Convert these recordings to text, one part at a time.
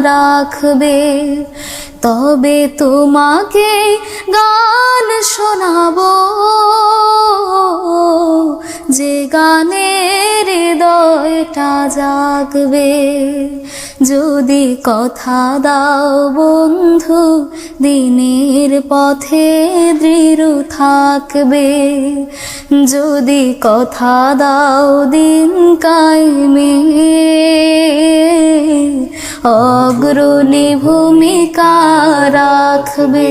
রাখবে। তবে তোমাকে গান শোনাব। যে গানের হৃদয়টা জাগবে। যদি কথা দাও বন্ধু, দিনের পথে দৃঢ় থাকবে। যদি কথা দাও দিন কায়েমে অগ্রণী ভূমিকা রাখবে।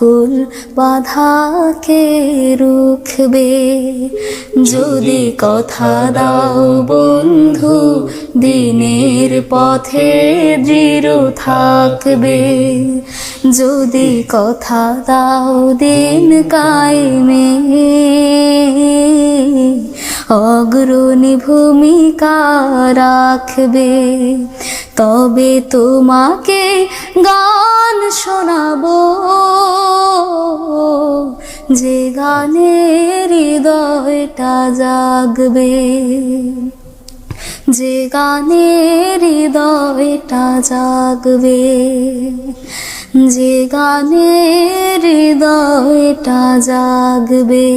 সকল বাধাকে রুখবে। যদি কথা দাও বন্ধু, দিনের পথে দৃঢ় থাকবে। যদি কথা দাও দিন কায়েমে অগ্রণী ভূমিকা রাখবে। তবে তোমাকে গান শোনাবো। যে গানের হৃদয়টা জাগবে। যে গানের হৃদয়টা জাগবে। যে গানের হৃদয়টা জাগবে।